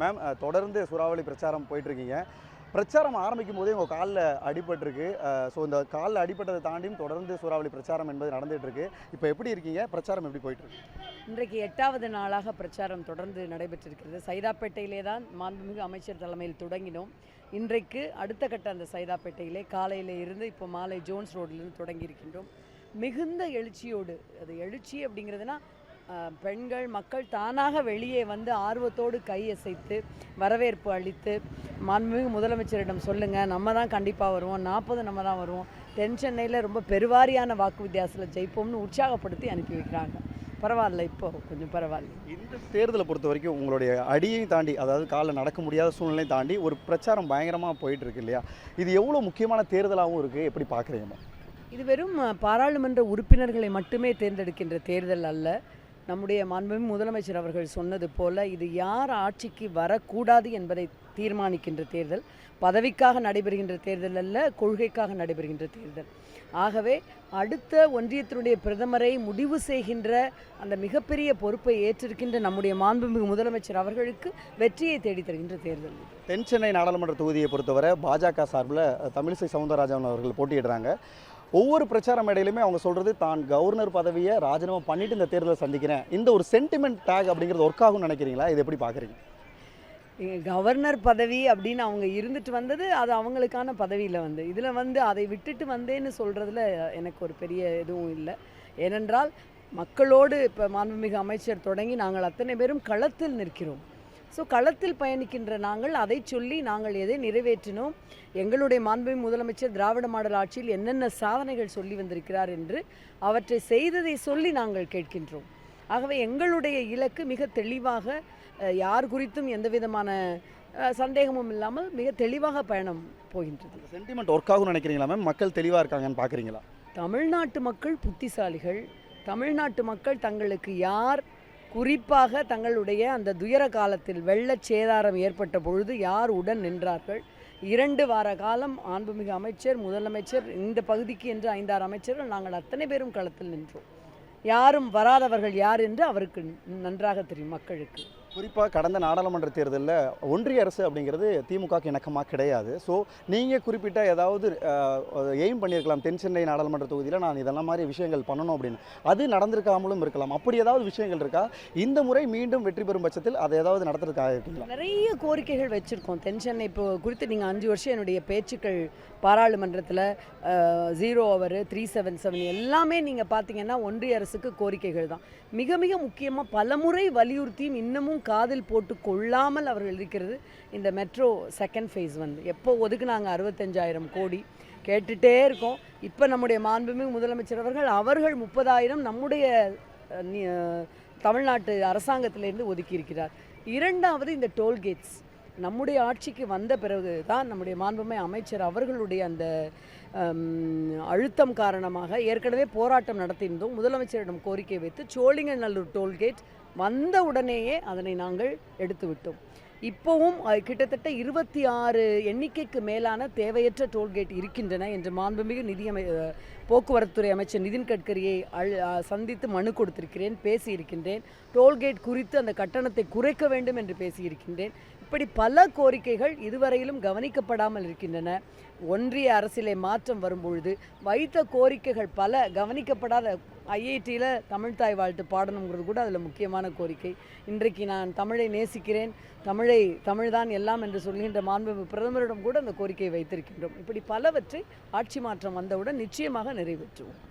Ma'am தொடர்ந்து சூறாவளி பிரச்சாரம் போயிட்டுருக்கீங்க. பிரச்சாரம் ஆரம்பிக்கும் போதே உங்கள் காலில் அடிபட்டிருக்கு. ஸோ இந்த காலில் அடிபட்டதை தாண்டியும் தொடர்ந்து சூறாவளி பிரச்சாரம் என்பது நடந்துகிட்ருக்கு. இப்போ எப்படி இருக்கீங்க? பிரச்சாரம் எப்படி போயிட்டுருக்கு? இன்றைக்கு எட்டாவது நாளாக பிரச்சாரம் தொடர்ந்து நடைபெற்றிருக்கிறது. சைதாப்பேட்டையிலே தான் மாண்புமிகு அமைச்சர் தலைமையில் தொடங்கினோம். இன்றைக்கு அடுத்த கட்ட அந்த சைதாப்பேட்டையிலே காலையில் இருந்து இப்போ மாலை ஜோன்ஸ் ரோட்லேருந்து தொடங்கி இருக்கின்றோம் மிகுந்த எழுச்சியோடு அது எழுச்சி அப்படிங்கிறதுனா பெண்கள் மக்கள் தானாக வெளியே வந்து ஆர்வத்தோடு கையசைத்து வரவேற்பு அளித்து மாண்புமிகு முதலமைச்சரிடம் சொல்லுங்கள் நம்ம தான் கண்டிப்பாக வருவோம். நாற்பது நம்ம தான் வருவோம். தென் சென்னையில் ரொம்ப பெருவாரியான வாக்கு வித்தியாசத்தில் ஜெயிப்போம்னு உற்சாகப்படுத்தி அனுப்பி வைக்கிறாங்க. பரவாயில்ல இப்போ. கொஞ்சம் பரவாயில்ல. இந்த தேர்தலை பொறுத்த வரைக்கும் உங்களுடைய அடியையும் தாண்டி அதாவது காலில் நடக்க முடியாத சூழ்நிலையும் தாண்டி ஒரு பிரச்சாரம் பயங்கரமாக போயிட்டு இருக்கு இல்லையா? இது எவ்வளோ முக்கியமான தேர்தலாகவும் இருக்குது எப்படி பார்க்குறீங்க? இது வெறும் பாராளுமன்ற உறுப்பினர்களை மட்டுமே தேர்ந்தெடுக்கின்ற தேர்தல் அல்ல. நம்முடைய மாண்புமிகு முதலமைச்சர் அவர்கள் சொன்னது போல இது யார் ஆட்சிக்கு வரக்கூடாது என்பதை தீர்மானிக்கின்ற தேர்தல் பதவிக்காக நடைபெறுகின்ற தேர்தல் அல்ல கொள்கைக்காக நடைபெறுகின்ற தேர்தல். ஆகவே அடுத்த ஒன்றியத்தினுடைய பிரதமரை முடிவு செய்கின்ற அந்த மிகப்பெரிய பொறுப்பை ஏற்றிருக்கின்ற நம்முடைய மாண்புமிகு முதலமைச்சர் அவர்களுக்கு வெற்றியை தேடித்தருகின்ற தேர்தல் தென் சென்னை நாடாளுமன்ற தொகுதியை பொறுத்தவரை பாஜக சார்பில் தமிழிசை சவுந்தரராஜன் அவர்கள் போட்டியிடுறாங்க. ஒவ்வொரு பிரச்சார மேடையிலுமே அவங்க சொல்கிறது தான் கவர்னர் பதவியை ராஜினாமா பண்ணிட்டு இந்த தேர்தலை சந்திக்கிறேன். இந்த ஒரு சென்டிமெண்ட் டேக் அப்படிங்கிறது ஒர்க் ஆகும்னு நினைக்கிறீங்களா? இது எப்படி பார்க்குறீங்க? கவர்னர் பதவி அப்படின்னு அவங்க இருந்துட்டு வந்தது அது அவங்களுக்கான பதவியில் வந்து. இதில் வந்து அதை விட்டுட்டு வந்தேன்னு சொல்கிறதுல எனக்கு ஒரு பெரிய எதுவும் இல்லை. ஏனென்றால் மக்களோடு இப்போ மாண்புமிகு அமைச்சர் தொடங்கி நாங்கள் அத்தனை பேரும் களத்தில் நிற்கிறோம். ஸோ களத்தில் பயணிக்கின்ற நாங்கள் அதை சொல்லி நாங்கள் எதை நிறைவேற்றினோம்? எங்களுடைய மாண்புமிகு முதலமைச்சர் திராவிட மாடல் ஆட்சியில் என்னென்ன சாதனைகள் சொல்லி வந்திருக்கிறார் என்று அவற்றை செய்ததை சொல்லி நாங்கள் கேட்கின்றோம். ஆகவே எங்களுடைய இலக்கு மிக தெளிவாக யார் குறித்தும் எந்த விதமான சந்தேகமும் இல்லாமல் மிக தெளிவாக பயணம் போகின்றது. சென்டிமெண்ட் ஒர்க் ஆகும்னு நினைக்கிறீங்களா மேம் மக்கள் தெளிவாக இருக்காங்கன்னு பார்க்குறீங்களா தமிழ்நாட்டு மக்கள் புத்திசாலிகள் தமிழ்நாட்டு மக்கள் தங்களுக்கு யார் குறிப்பாக தங்களுடைய அந்த துயர காலத்தில் வெள்ளச் சேதாரம் ஏற்பட்ட பொழுது யார் உடன் நின்றார்கள்? இரண்டு வார காலம் மாண்புமிகு அமைச்சர் முதலமைச்சர் இந்த பகுதிக்கு என்று ஐந்தாறு அமைச்சர்கள் நாங்கள் அத்தனை பேரும் களத்தில் நின்றோம். யாரும் வராதவர்கள் யார் என்று அவருக்கு நன்றாக தெரியும் மக்களுக்கு. குறிப்பாக கடந்த நாடாளுமன்ற தேர்தலில் ஒன்றிய அரசு அப்படிங்கிறது திமுகக்கு இணக்கமாக கிடையாது. ஸோ நீங்கள் குறிப்பிட்ட ஏதாவது எய்ம் பண்ணியிருக்கலாம். தென் சென்னை நாடாளுமன்ற தொகுதியில் நான் இதெல்லாம் மாதிரி விஷயங்கள் பண்ணணும் அப்படின்னு. அது நடந்திருக்காமலும் இருக்கலாம். அப்படி ஏதாவது விஷயங்கள் இருக்கா? இந்த முறை மீண்டும் வெற்றி பெறும் பட்சத்தில் அதை ஏதாவது நடத்துறதுக்காக இருக்கீங்களா? நிறைய கோரிக்கைகள் வச்சுருக்கோம். தென் சென்னை இப்போ குறித்து நீங்கள் அஞ்சு வருஷம் என்னுடைய பேச்சுக்கள் பாராளுமன்றத்தில் zero hour three seven seven எல்லாமே நீங்கள் பார்த்தீங்கன்னா ஒன்றிய அரசுக்கு கோரிக்கைகள் தான். மிக மிக முக்கியமாக பலமுறை வலியுறுத்தியும் இன்னமும் காதில் போட்டு கொள்ளாமல் அவர்கள் இருக்கிறது. இந்த மெட்ரோ செகண்ட் ஃபேஸ் வந்து. எப்போ ஒதுக்குனாங்க அறுபத்தஞ்சாயிரம் கோடி? கேட்டுட்டே இருக்கோம். இப்போ நம்முடைய மாண்புமிகு முதலமைச்சர் அவர்கள் அவர்கள் முப்பதாயிரம் நம்முடைய தமிழ்நாட்டு அரசாங்கத்திலேருந்து ஒதுக்கி இருக்கிறார் இரண்டாவது இந்த டோல்கேட்ஸ் நம்முடைய ஆட்சிக்கு வந்த பிறகு தான் நம்முடைய மாண்புமை அமைச்சர் அவர்களுடைய அந்த அழுத்தம் காரணமாக ஏற்கனவே போராட்டம் நடத்தியிருந்தோம். முதலமைச்சரிடம் கோரிக்கை வைத்து சோழிங்கநல்லூர் டோல்கேட் வந்த உடனேயே அதனை நாங்கள் எடுத்துவிட்டோம். இப்போவும் கிட்டத்தட்ட இருபத்தி ஆறு எண்ணிக்கைக்கு மேலான தேவையற்ற டோல்கேட் இருக்கின்றன என்று மாண்புமிகு நிதியமை போக்குவரத்துறை அமைச்சர் நிதின் கட்கரியை அழ் சந்தித்து மனு கொடுத்திருக்கிறேன் பேசியிருக்கின்றேன். டோல்கேட் குறித்து அந்த கட்டணத்தை குறைக்க வேண்டும் என்று பேசியிருக்கின்றேன். இப்படி பல கோரிக்கைகள் இதுவரையிலும் கவனிக்கப்படாமல் இருக்கின்றன. ஒன்றிய அரசிலே மாற்றம் வரும்பொழுது வைத்த கோரிக்கைகள் பல கவனிக்கப்படாத ஐஐடியில் தமிழ்தாய் வாழ்த்து பாடணுங்கிறது கூட அதில் முக்கியமான கோரிக்கை. இன்றைக்கு நான் தமிழை நேசிக்கிறேன். தமிழை தமிழ்தான் எல்லாம் என்று சொல்கின்ற மாண்பு பிரதமரிடம் கூட அந்த கோரிக்கையை வைத்திருக்கின்றோம். இப்படி பலவற்றை ஆட்சி மாற்றம் வந்தவுடன் நிச்சயமாக நிறைவேற்றுவோம்.